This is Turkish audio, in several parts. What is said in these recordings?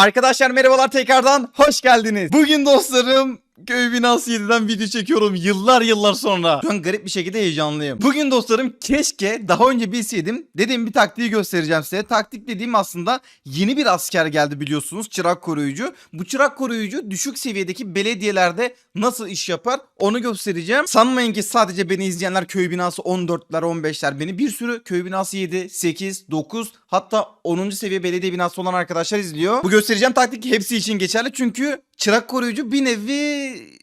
Arkadaşlar merhabalar tekrardan hoş geldiniz. Bugün dostlarım köy binası 7'den video çekiyorum yıllar yıllar sonra. Şu an garip bir şekilde heyecanlıyım. Bugün dostlarım keşke daha önce bilseydim dediğim bir taktiği göstereceğim size. Taktik dediğim aslında yeni bir asker geldi biliyorsunuz çırak koruyucu. Bu çırak koruyucu düşük seviyedeki belediyelerde nasıl iş yapar onu göstereceğim. Sanmayın ki sadece beni izleyenler köy binası 14'ler 15'ler beni bir sürü köy binası 7, 8, 9 hatta 10. seviye belediye binası olan arkadaşlar izliyor. Bu göstereceğim taktik hepsi için geçerli çünkü çırak koruyucu bir nevi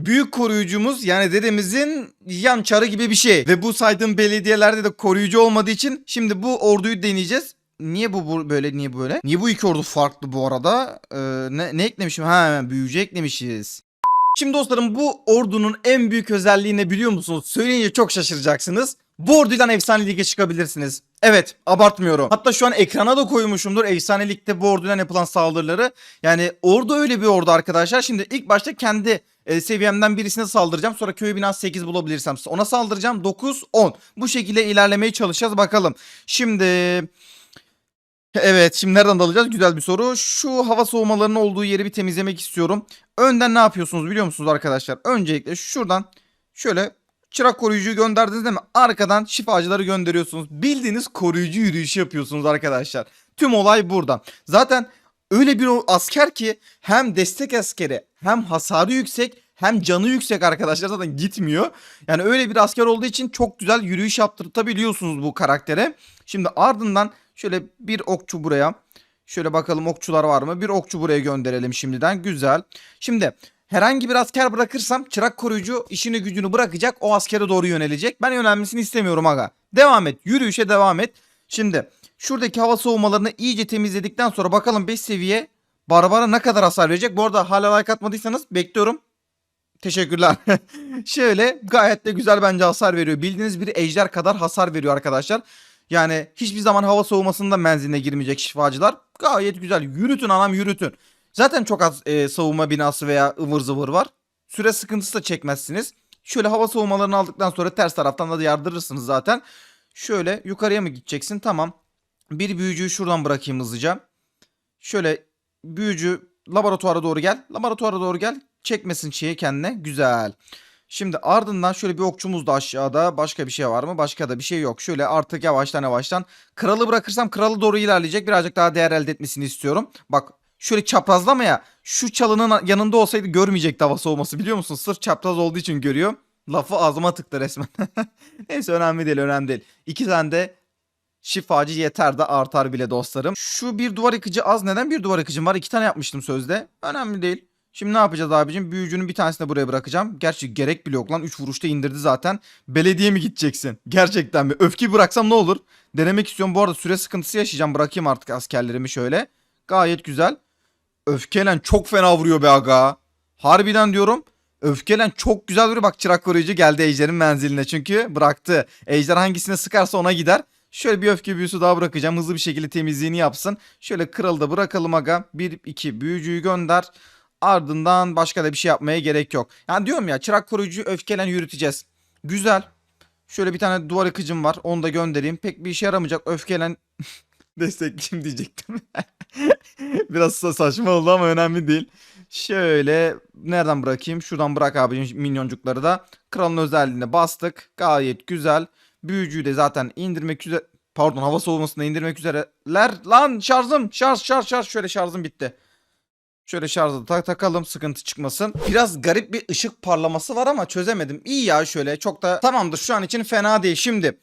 büyük koruyucumuz yani dedemizin yan çarı gibi bir şey. Ve bu saydığım belediyelerde de koruyucu olmadığı için şimdi bu orduyu deneyeceğiz. Niye bu, bu böyle niye böyle? Niye bu iki ordu farklı bu arada? Ee, ne, ne eklemişim? Ha büyücü eklemişiz. Şimdi dostlarım bu ordunun en büyük özelliği ne biliyor musunuz? Söyleyince çok şaşıracaksınız. Bu orduyla efsane lige çıkabilirsiniz. Evet abartmıyorum. Hatta şu an ekrana da koymuşumdur efsane ligde bu orduyla yapılan saldırıları. Yani ordu öyle bir ordu arkadaşlar. Şimdi ilk başta kendi e, seviyemden birisine saldıracağım. Sonra köy binası 8 bulabilirsem ona saldıracağım. 9, 10. Bu şekilde ilerlemeye çalışacağız bakalım. Şimdi... Evet şimdi nereden dalacağız? Güzel bir soru. Şu hava soğumalarının olduğu yeri bir temizlemek istiyorum. Önden ne yapıyorsunuz biliyor musunuz arkadaşlar? Öncelikle şuradan şöyle çırak koruyucuyu gönderdiniz değil mi? Arkadan şifacıları gönderiyorsunuz. Bildiğiniz koruyucu yürüyüşü yapıyorsunuz arkadaşlar. Tüm olay burada. Zaten öyle bir asker ki hem destek askeri hem hasarı yüksek hem canı yüksek arkadaşlar zaten gitmiyor. Yani öyle bir asker olduğu için çok güzel yürüyüş yaptırtabiliyorsunuz bu karaktere. Şimdi ardından şöyle bir okçu buraya. Şöyle bakalım okçular var mı? Bir okçu buraya gönderelim şimdiden. Güzel. Şimdi herhangi bir asker bırakırsam çırak koruyucu işini gücünü bırakacak. O askere doğru yönelecek. Ben yönelmesini istemiyorum aga. Devam et. Yürüyüşe devam et. Şimdi şuradaki hava soğumalarını iyice temizledikten sonra bakalım 5 seviye Barbara ne kadar hasar verecek? Bu arada hala like atmadıysanız bekliyorum. Teşekkürler. Şöyle gayet de güzel bence hasar veriyor. Bildiğiniz bir ejder kadar hasar veriyor arkadaşlar. Yani hiçbir zaman hava soğumasında menziline girmeyecek şifacılar. Gayet güzel. Yürütün anam yürütün. Zaten çok az e, savunma binası veya ıvır zıvır var. Süre sıkıntısı da çekmezsiniz. Şöyle hava soğumalarını aldıktan sonra ters taraftan da yardırırsınız zaten. Şöyle yukarıya mı gideceksin? Tamam. Bir büyücüyü şuradan bırakayım hızlıca. Şöyle büyücü laboratuvara doğru gel. Laboratuvara doğru gel. Çekmesin şeyi kendine. Güzel. Şimdi ardından şöyle bir okçumuz da aşağıda. Başka bir şey var mı? Başka da bir şey yok. Şöyle artık yavaştan yavaştan. Kralı bırakırsam kralı doğru ilerleyecek. Birazcık daha değer elde etmesini istiyorum. Bak şöyle çaprazlama ya. Şu çalının yanında olsaydı görmeyecekti hava soğuması biliyor musun? Sırf çapraz olduğu için görüyor. Lafı ağzıma tıktı resmen. Neyse önemli değil önemli değil. İki tane de şifacı yeter de artar bile dostlarım. Şu bir duvar yıkıcı az. Neden bir duvar yıkıcım var? İki tane yapmıştım sözde. Önemli değil. Şimdi ne yapacağız abicim? Büyücünün bir tanesini buraya bırakacağım. Gerçi gerek bile yok lan. 3 vuruşta indirdi zaten. Belediye mi gideceksin? Gerçekten mi? Öfkeyi bıraksam ne olur? Denemek istiyorum. Bu arada süre sıkıntısı yaşayacağım. Bırakayım artık askerlerimi şöyle. Gayet güzel. Öfkelen çok fena vuruyor be aga. Harbiden diyorum. Öfkelen çok güzel vuruyor. Bak çırak koruyucu geldi ejderin menziline. Çünkü bıraktı. Ejder hangisine sıkarsa ona gider. Şöyle bir öfke büyüsü daha bırakacağım. Hızlı bir şekilde temizliğini yapsın. Şöyle kralı da bırakalım aga. 1-2 büyücüyü gönder. Ardından başka da bir şey yapmaya gerek yok. Yani diyorum ya çırak koruyucu öfkelen yürüteceğiz. Güzel. Şöyle bir tane duvar yıkıcım var. Onu da göndereyim. Pek bir işe yaramayacak. Öfkelen destekleyeyim diyecektim. Biraz sa- saçma oldu ama önemli değil. Şöyle nereden bırakayım? Şuradan bırak abi minyoncukları da. Kralın özelliğine bastık. Gayet güzel. Büyücüyü de zaten indirmek üzere. Pardon hava soğumasını indirmek üzereler. Lan şarjım şarj şarj şarj. Şöyle şarjım bitti. Şöyle şarjı tak takalım sıkıntı çıkmasın. Biraz garip bir ışık parlaması var ama çözemedim. İyi ya şöyle çok da tamamdır şu an için fena değil. Şimdi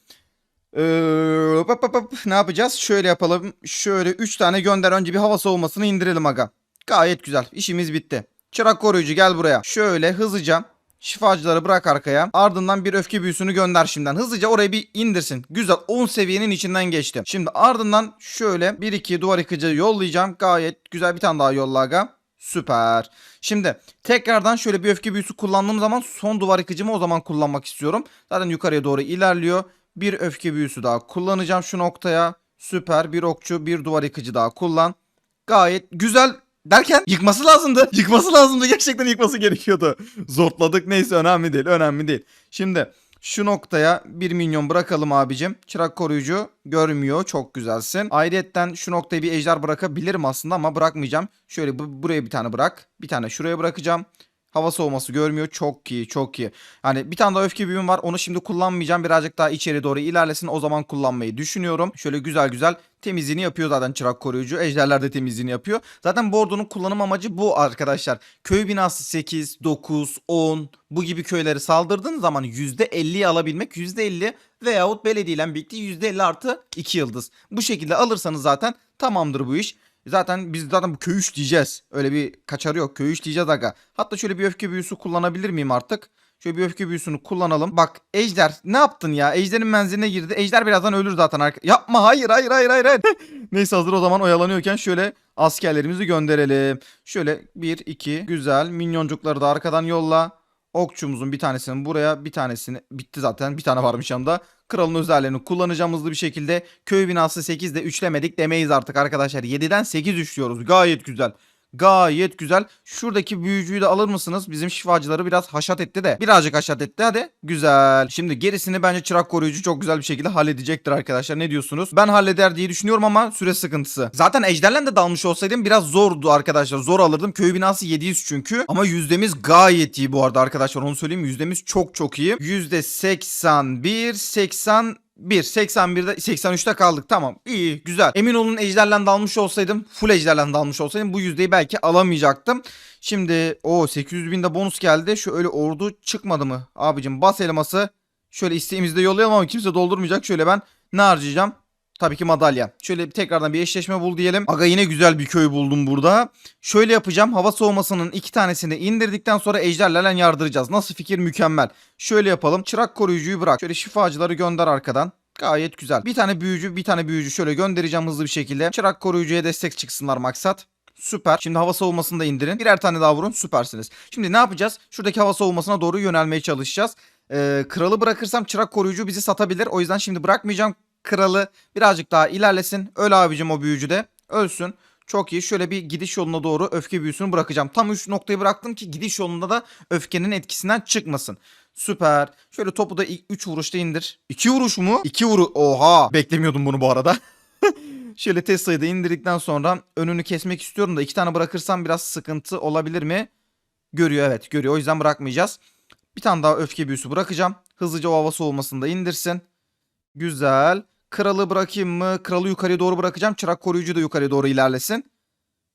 ee, hop hop hop, ne yapacağız? Şöyle yapalım. Şöyle 3 tane gönder önce bir hava soğumasını indirelim aga. Gayet güzel. İşimiz bitti. Çırak koruyucu gel buraya. Şöyle hızlıca şifacıları bırak arkaya. Ardından bir öfke büyüsünü gönder şimdiden. Hızlıca orayı bir indirsin. Güzel 10 seviyenin içinden geçti. Şimdi ardından şöyle 1-2 duvar yıkıcı yollayacağım. Gayet güzel bir tane daha yolla aga. Süper. Şimdi tekrardan şöyle bir öfke büyüsü kullandığım zaman son duvar yıkıcımı o zaman kullanmak istiyorum. Zaten yukarıya doğru ilerliyor. Bir öfke büyüsü daha kullanacağım şu noktaya. Süper bir okçu bir duvar yıkıcı daha kullan. Gayet güzel derken yıkması lazımdı. Yıkması lazımdı. Gerçekten yıkması gerekiyordu. Zortladık neyse önemli değil. Önemli değil. Şimdi Şu noktaya bir minyon bırakalım abicim. Çırak koruyucu görmüyor. Çok güzelsin. Ayrıyetten şu noktaya bir ejder bırakabilirim aslında ama bırakmayacağım. Şöyle bu, buraya bir tane bırak. Bir tane şuraya bırakacağım. Hava soğuması görmüyor. Çok iyi çok iyi. Hani bir tane daha öfke büyüm var. Onu şimdi kullanmayacağım. Birazcık daha içeri doğru ilerlesin. O zaman kullanmayı düşünüyorum. Şöyle güzel güzel temizliğini yapıyor zaten çırak koruyucu. Ejderler de temizliğini yapıyor. Zaten bu ordunun kullanım amacı bu arkadaşlar. Köy binası 8, 9, 10 bu gibi köyleri saldırdığın zaman %50'yi alabilmek. %50 veyahut belediyeyle birlikte %50 artı 2 yıldız. Bu şekilde alırsanız zaten tamamdır bu iş. Zaten biz zaten bu köy diyeceğiz. Öyle bir kaçarı yok. Köy diyeceğiz aga. Hatta şöyle bir öfke büyüsü kullanabilir miyim artık? Şöyle bir öfke büyüsünü kullanalım. Bak Ejder ne yaptın ya? Ejder'in menziline girdi. Ejder birazdan ölür zaten. arka- Yapma hayır hayır hayır hayır. hayır. Neyse hazır o zaman oyalanıyorken şöyle askerlerimizi gönderelim. Şöyle 1 2 güzel minyoncukları da arkadan yolla. Okçumuzun bir tanesini buraya bir tanesini bitti zaten bir tane varmış yanımda. Kralın özelliğini kullanacağım bir şekilde. Köy binası 8'de üçlemedik demeyiz artık arkadaşlar. 7'den 8 üçlüyoruz gayet güzel. Gayet güzel. Şuradaki büyücüyü de alır mısınız? Bizim şifacıları biraz haşat etti de. Birazcık haşat etti hadi. Güzel. Şimdi gerisini bence çırak koruyucu çok güzel bir şekilde halledecektir arkadaşlar. Ne diyorsunuz? Ben halleder diye düşünüyorum ama süre sıkıntısı. Zaten ejderle de dalmış olsaydım biraz zordu arkadaşlar. Zor alırdım. Köy binası 700 çünkü. Ama yüzdemiz gayet iyi bu arada arkadaşlar. Onu söyleyeyim. Yüzdemiz çok çok iyi. Yüzde 81, 80 1 81'de 83'te kaldık. Tamam. iyi güzel. Emin olun ejderle dalmış olsaydım, full ejderle dalmış olsaydım bu yüzdeyi belki alamayacaktım. Şimdi o 800 binde bonus geldi. Şu öyle ordu çıkmadı mı? Abicim bas elması. Şöyle isteğimizi de yollayalım ama kimse doldurmayacak. Şöyle ben ne harcayacağım? Tabii ki madalya. Şöyle tekrardan bir eşleşme bul diyelim. Aga yine güzel bir köy buldum burada. Şöyle yapacağım. Hava soğumasının iki tanesini indirdikten sonra ejderlerle yardıracağız. Nasıl fikir mükemmel. Şöyle yapalım. Çırak koruyucuyu bırak. Şöyle şifacıları gönder arkadan. Gayet güzel. Bir tane büyücü, bir tane büyücü şöyle göndereceğim hızlı bir şekilde. Çırak koruyucuya destek çıksınlar maksat. Süper. Şimdi hava savunmasını da indirin. Birer tane daha vurun. Süpersiniz. Şimdi ne yapacağız? Şuradaki hava savunmasına doğru yönelmeye çalışacağız. Ee, kralı bırakırsam çırak koruyucu bizi satabilir. O yüzden şimdi bırakmayacağım. Kralı birazcık daha ilerlesin. Öl abicim o büyücü de. Ölsün. Çok iyi. Şöyle bir gidiş yoluna doğru öfke büyüsünü bırakacağım. Tam 3 noktayı bıraktım ki gidiş yolunda da öfkenin etkisinden çıkmasın. Süper. Şöyle topu da 3 vuruşta indir. 2 vuruş mu? 2 vuru. Oha. Beklemiyordum bunu bu arada. Şöyle Tesla'yı da indirdikten sonra önünü kesmek istiyorum da iki tane bırakırsam biraz sıkıntı olabilir mi? Görüyor evet görüyor. O yüzden bırakmayacağız. Bir tane daha öfke büyüsü bırakacağım. Hızlıca o hava soğumasını da indirsin. Güzel. Kralı bırakayım mı? Kralı yukarıya doğru bırakacağım. Çırak koruyucu da yukarıya doğru ilerlesin.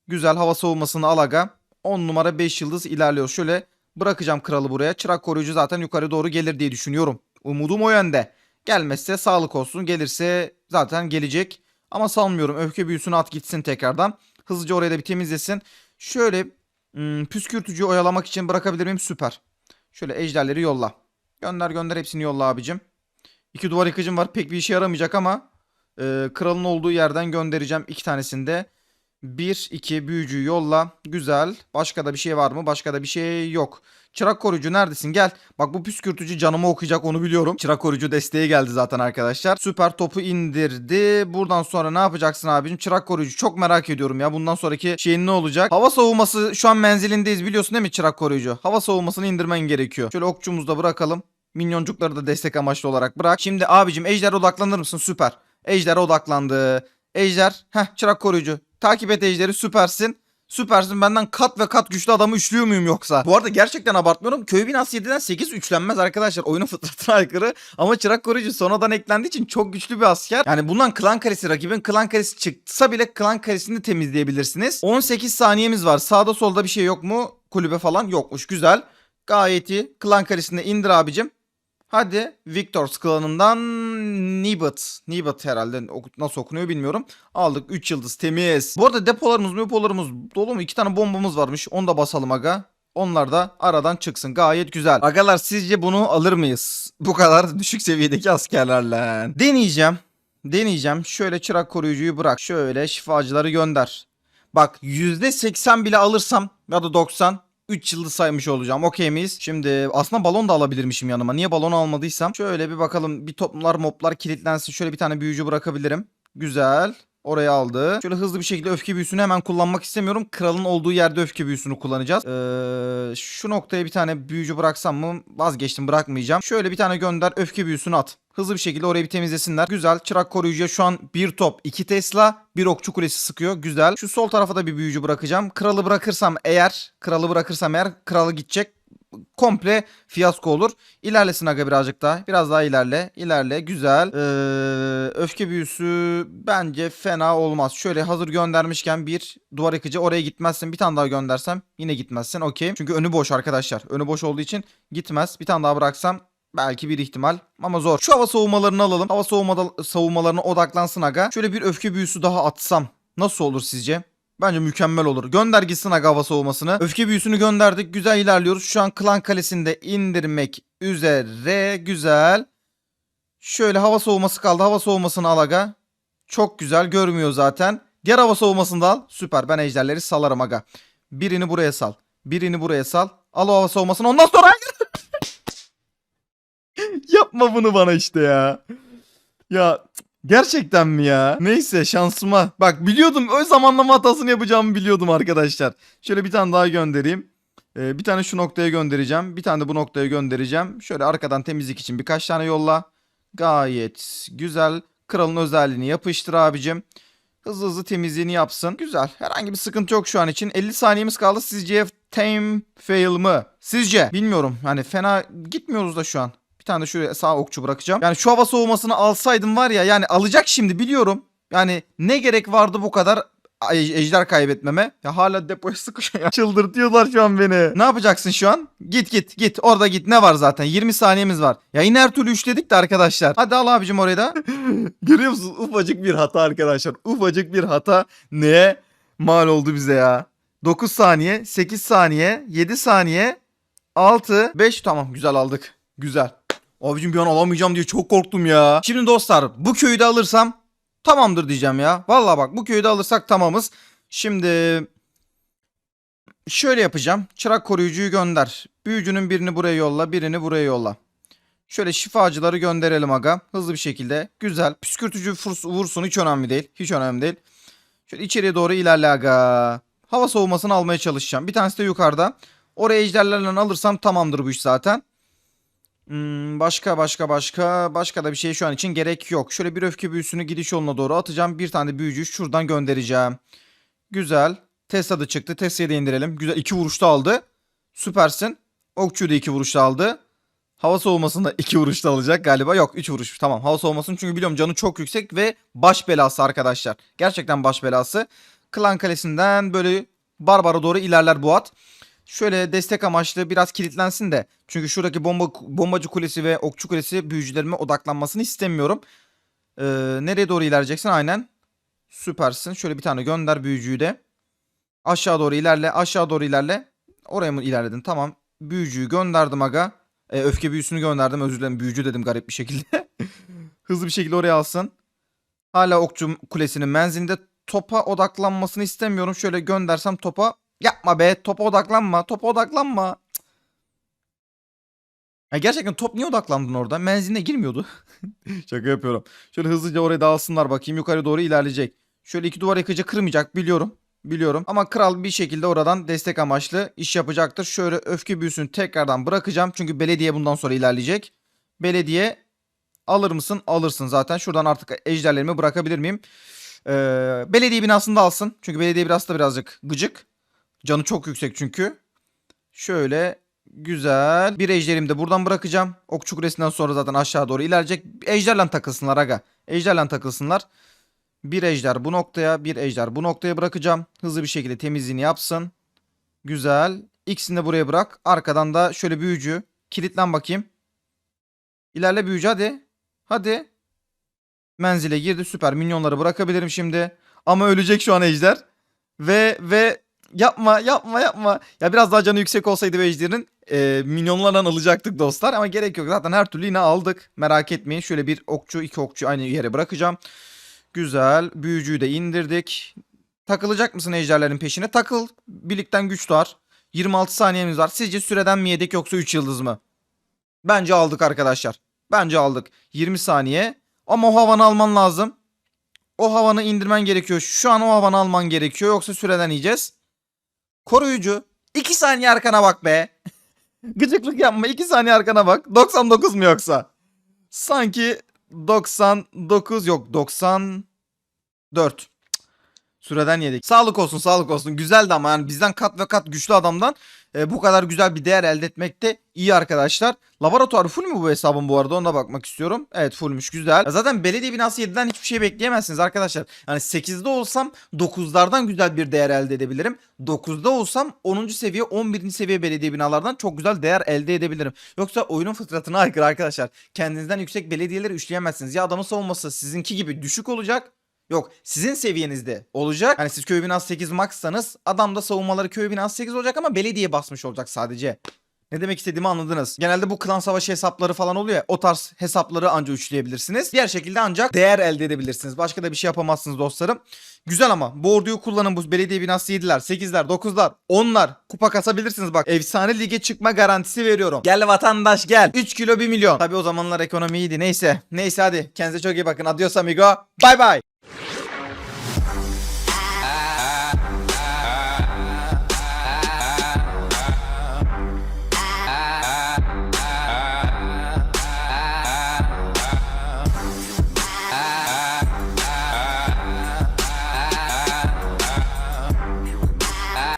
Güzel hava soğumasını al aga. 10 numara 5 yıldız ilerliyor. Şöyle bırakacağım kralı buraya. Çırak koruyucu zaten yukarı doğru gelir diye düşünüyorum. Umudum o yönde. Gelmezse sağlık olsun. Gelirse zaten gelecek. Ama sanmıyorum. Öfke büyüsünü at gitsin tekrardan. Hızlıca oraya da bir temizlesin. Şöyle hmm, püskürtücüyü oyalamak için bırakabilir miyim? Süper. Şöyle ejderleri yolla. Gönder gönder hepsini yolla abicim. İki duvar yıkıcım var. Pek bir işe yaramayacak ama e, kralın olduğu yerden göndereceğim iki tanesini de. Bir, iki büyücüyü yolla. Güzel. Başka da bir şey var mı? Başka da bir şey yok. Çırak koruyucu neredesin? Gel. Bak bu püskürtücü canımı okuyacak onu biliyorum. Çırak koruyucu desteği geldi zaten arkadaşlar. Süper topu indirdi. Buradan sonra ne yapacaksın abicim? Çırak koruyucu çok merak ediyorum ya. Bundan sonraki şeyin ne olacak? Hava savunması şu an menzilindeyiz biliyorsun değil mi çırak koruyucu? Hava savunmasını indirmen gerekiyor. Şöyle okçumuzu da bırakalım. Minyoncukları da destek amaçlı olarak bırak. Şimdi abicim ejder odaklanır mısın? Süper. Ejder odaklandı. Ejder. Heh çırak koruyucu. Takip et ejderi süpersin. Süpersin benden kat ve kat güçlü adamı üçlüyor muyum yoksa? Bu arada gerçekten abartmıyorum. Köy binası 7'den 8 üçlenmez arkadaşlar. Oyunun fıtratına aykırı. Ama çırak koruyucu sonradan eklendiği için çok güçlü bir asker. Yani bundan klan karesi rakibin klan karesi çıksa bile klan karesini temizleyebilirsiniz. 18 saniyemiz var. Sağda solda bir şey yok mu? Kulübe falan yokmuş. Güzel. Gayet iyi. Klan karesini indir abicim. Hadi Victor's klanından Nibat. Nibat herhalde nasıl okunuyor bilmiyorum. Aldık 3 yıldız temiz. Bu arada depolarımız depolarımız dolu mu? 2 tane bombamız varmış. Onu da basalım aga. Onlar da aradan çıksın. Gayet güzel. Agalar sizce bunu alır mıyız? Bu kadar düşük seviyedeki askerlerle. Deneyeceğim. Deneyeceğim. Şöyle çırak koruyucuyu bırak. Şöyle şifacıları gönder. Bak %80 bile alırsam ya da 90 3 yıldız saymış olacağım. Okey miyiz? Şimdi aslında balon da alabilirmişim yanıma. Niye balon almadıysam? Şöyle bir bakalım. Bir toplar moplar kilitlensin. Şöyle bir tane büyücü bırakabilirim. Güzel. Oraya aldı. Şöyle hızlı bir şekilde öfke büyüsünü hemen kullanmak istemiyorum. Kralın olduğu yerde öfke büyüsünü kullanacağız. Ee, şu noktaya bir tane büyücü bıraksam mı? Vazgeçtim bırakmayacağım. Şöyle bir tane gönder öfke büyüsünü at. Hızlı bir şekilde orayı bir temizlesinler. Güzel. Çırak koruyucuya şu an bir top, iki Tesla, bir okçu kulesi sıkıyor. Güzel. Şu sol tarafa da bir büyücü bırakacağım. Kralı bırakırsam eğer, kralı bırakırsam eğer kralı gidecek komple fiyasko olur. İlerlesin aga birazcık daha. Biraz daha ilerle. İlerle. Güzel. Ee, öfke büyüsü bence fena olmaz. Şöyle hazır göndermişken bir duvar yıkıcı oraya gitmezsin. Bir tane daha göndersem yine gitmezsin. Okey. Çünkü önü boş arkadaşlar. Önü boş olduğu için gitmez. Bir tane daha bıraksam Belki bir ihtimal ama zor. Şu hava savunmalarını alalım. Hava savunma savunmalarına odaklansın aga. Şöyle bir öfke büyüsü daha atsam nasıl olur sizce? Bence mükemmel olur. Gönder gitsin aga hava soğumasını. Öfke büyüsünü gönderdik. Güzel ilerliyoruz. Şu an klan kalesinde indirmek üzere. Güzel. Şöyle hava soğuması kaldı. Hava soğumasını al aga. Çok güzel. Görmüyor zaten. Diğer hava soğumasını da al. Süper. Ben ejderleri salarım aga. Birini buraya sal. Birini buraya sal. Al o hava soğumasını. Ondan sonra Yapma bunu bana işte ya. Ya gerçekten mi ya? Neyse şansıma. Bak biliyordum o zamanlama hatasını yapacağımı biliyordum arkadaşlar. Şöyle bir tane daha göndereyim. Ee, bir tane şu noktaya göndereceğim. Bir tane de bu noktaya göndereceğim. Şöyle arkadan temizlik için birkaç tane yolla. Gayet güzel. Kralın özelliğini yapıştır abicim. Hızlı hızlı temizliğini yapsın. Güzel. Herhangi bir sıkıntı yok şu an için. 50 saniyemiz kaldı. Sizce time fail mı? Sizce? Bilmiyorum. Hani fena gitmiyoruz da şu an. Bir tane de şuraya sağ okçu bırakacağım. Yani şu hava soğumasını alsaydım var ya yani alacak şimdi biliyorum. Yani ne gerek vardı bu kadar ej- ejder kaybetmeme. Ya hala depoya sıkışıyor ya. Çıldırtıyorlar şu an beni. Ne yapacaksın şu an? Git git git. Orada git. Ne var zaten? 20 saniyemiz var. Ya yine her türlü üçledik de arkadaşlar. Hadi al abicim orayı da. Görüyor musunuz? Ufacık bir hata arkadaşlar. Ufacık bir hata neye mal oldu bize ya? 9 saniye, 8 saniye, 7 saniye, 6, 5 tamam güzel aldık. Güzel. Abicim bir an alamayacağım diye çok korktum ya. Şimdi dostlar bu köyü de alırsam tamamdır diyeceğim ya. Vallahi bak bu köyü de alırsak tamamız. Şimdi şöyle yapacağım. Çırak koruyucuyu gönder. Büyücünün birini buraya yolla, birini buraya yolla. Şöyle şifacıları gönderelim aga. Hızlı bir şekilde. Güzel. Püskürtücü vursun hiç önemli değil. Hiç önemli değil. Şöyle içeriye doğru ilerle aga. Hava soğumasını almaya çalışacağım. Bir tanesi de yukarıda. Oraya ejderlerle alırsam tamamdır bu iş zaten. Hmm, başka başka başka başka da bir şey şu an için gerek yok. Şöyle bir öfke büyüsünü gidiş yoluna doğru atacağım. Bir tane de büyücü şuradan göndereceğim. Güzel. Tesla da çıktı. Tesla'yı da indirelim. Güzel. iki vuruşta aldı. Süpersin. Okçuyu da iki vuruşta aldı. Hava soğumasını da iki vuruşta alacak galiba. Yok üç vuruş. Tamam hava soğumasını çünkü biliyorum canı çok yüksek ve baş belası arkadaşlar. Gerçekten baş belası. Klan kalesinden böyle Barbara doğru ilerler bu at. Şöyle destek amaçlı biraz kilitlensin de. Çünkü şuradaki bomba bombacı kulesi ve okçu kulesi büyücülerime odaklanmasını istemiyorum. Ee, nereye doğru ilerleyeceksin? Aynen. Süpersin. Şöyle bir tane gönder büyücüyü de. Aşağı doğru ilerle. Aşağı doğru ilerle. Oraya mı ilerledin? Tamam. Büyücüyü gönderdim aga. Ee, öfke büyüsünü gönderdim. Özür dilerim. Büyücü dedim garip bir şekilde. Hızlı bir şekilde oraya alsın. Hala okçu kulesinin menzilinde topa odaklanmasını istemiyorum. Şöyle göndersem topa Yapma be. Topa odaklanma. Topa odaklanma. Ya gerçekten top niye odaklandın orada? Menziline girmiyordu. Şaka yapıyorum. Şöyle hızlıca oraya dağılsınlar bakayım. Yukarı doğru ilerleyecek. Şöyle iki duvar yakıcı kırmayacak biliyorum. Biliyorum. Ama kral bir şekilde oradan destek amaçlı iş yapacaktır. Şöyle öfke büyüsünü tekrardan bırakacağım. Çünkü belediye bundan sonra ilerleyecek. Belediye alır mısın? Alırsın zaten. Şuradan artık ejderlerimi bırakabilir miyim? Ee, belediye binasında alsın. Çünkü belediye biraz da birazcık gıcık. Canı çok yüksek çünkü. Şöyle güzel. Bir ejderimi de buradan bırakacağım. Okçu kulesinden sonra zaten aşağı doğru ilerleyecek. Ejderle takılsınlar aga. Ejderle takılsınlar. Bir ejder bu noktaya, bir ejder bu noktaya bırakacağım. Hızlı bir şekilde temizliğini yapsın. Güzel. İkisini de buraya bırak. Arkadan da şöyle büyücü. Kilitlen bakayım. İlerle büyücü hadi. Hadi. Menzile girdi süper. Minyonları bırakabilirim şimdi. Ama ölecek şu an ejder. Ve ve yapma yapma yapma. Ya biraz daha canı yüksek olsaydı ve ejderin e, minyonlarla alacaktık dostlar. Ama gerek yok. Zaten her türlü yine aldık. Merak etmeyin. Şöyle bir okçu iki okçu aynı yere bırakacağım. Güzel. Büyücüyü de indirdik. Takılacak mısın ejderlerin peşine? Takıl. Birlikten güç doğar. 26 saniyemiz var. Sizce süreden mi yedik yoksa 3 yıldız mı? Bence aldık arkadaşlar. Bence aldık. 20 saniye. Ama o havanı alman lazım. O havanı indirmen gerekiyor. Şu an o havanı alman gerekiyor. Yoksa süreden yiyeceğiz. Koruyucu. 2 saniye arkana bak be. Gıcıklık yapma. 2 saniye arkana bak. 99 mu yoksa? Sanki 99 yok 94. Süreden yedik. Sağlık olsun sağlık olsun. Güzeldi ama yani bizden kat ve kat güçlü adamdan e, bu kadar güzel bir değer elde etmek de iyi arkadaşlar. Laboratuvar full mü bu hesabın bu arada ona bakmak istiyorum. Evet fullmüş güzel. Zaten belediye binası 7'den hiçbir şey bekleyemezsiniz arkadaşlar. Yani 8'de olsam 9'lardan güzel bir değer elde edebilirim. 9'da olsam 10. seviye 11. seviye belediye binalardan çok güzel değer elde edebilirim. Yoksa oyunun fıtratına aykırı arkadaşlar. Kendinizden yüksek belediyeleri üçleyemezsiniz. Ya adamın savunması sizinki gibi düşük olacak. Yok sizin seviyenizde olacak. Yani siz köy binası 8 maxsanız adam da savunmaları köy binası 8 olacak ama belediye basmış olacak sadece. Ne demek istediğimi anladınız. Genelde bu klan savaşı hesapları falan oluyor ya. O tarz hesapları anca üçleyebilirsiniz. Diğer şekilde ancak değer elde edebilirsiniz. Başka da bir şey yapamazsınız dostlarım. Güzel ama bu orduyu kullanın bu belediye binası 7'ler, 8'ler, 9'lar, 10'lar. Kupa kasabilirsiniz bak. Efsane lige çıkma garantisi veriyorum. Gel vatandaş gel. 3 kilo 1 milyon. Tabi o zamanlar ekonomi iyiydi. Neyse. Neyse hadi. Kendinize çok iyi bakın. Adios amigo. Bye you